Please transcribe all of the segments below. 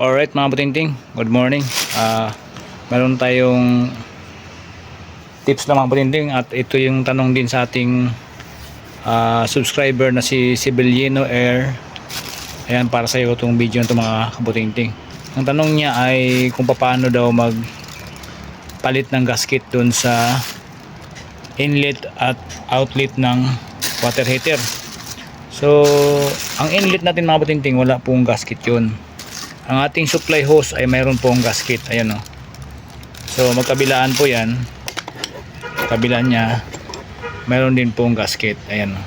Alright mga butinting, good morning. Ah, meron tayong tips na mga butinting at ito yung tanong din sa ating ah, subscriber na si Sibeliano Air. Ayan para sa iyo itong video nito mga kabutinting. Ang tanong niya ay kung paano daw mag palit ng gasket dun sa inlet at outlet ng water heater. So, ang inlet natin mga butinting wala pong gasket yun ang ating supply hose ay mayroon pong gasket. Ayan o so magkabilaan po yan. Kabilaan niya mayroon din pong gasket. Ayan o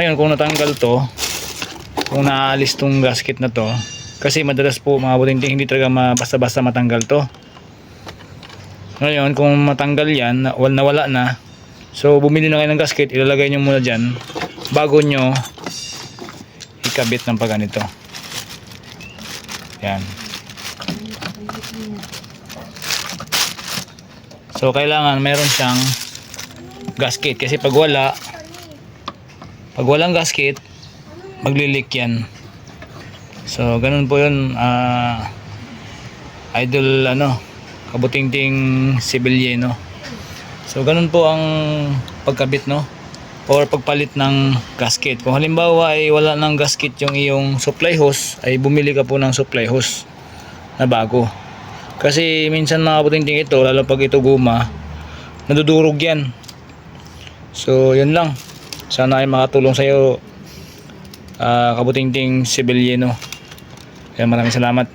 ngayon kung natanggal to kung naalis tong gasket na to kasi madalas po mga buting hindi talaga ma- basta-basta matanggal to. Ngayon kung matanggal yan wal- nawala na so bumili na kayo ng gasket ilalagay nyo muna dyan bago nyo ikabit ng pagganito yan. So kailangan meron siyang gasket kasi pag wala pag walang gasket maglilik yan. So ganun po 'yun ah, idol ano kabutingting sibilyeno. So ganun po ang pagkabit no or pagpalit ng gasket. Kung halimbawa ay wala ng gasket yung iyong supply hose, ay bumili ka po ng supply hose na bago. Kasi minsan mga putingting ito, lalo pag ito guma, nadudurog yan. So, yun lang. Sana ay makatulong sa iyo, kabutingting sibilyeno. Kaya maraming salamat.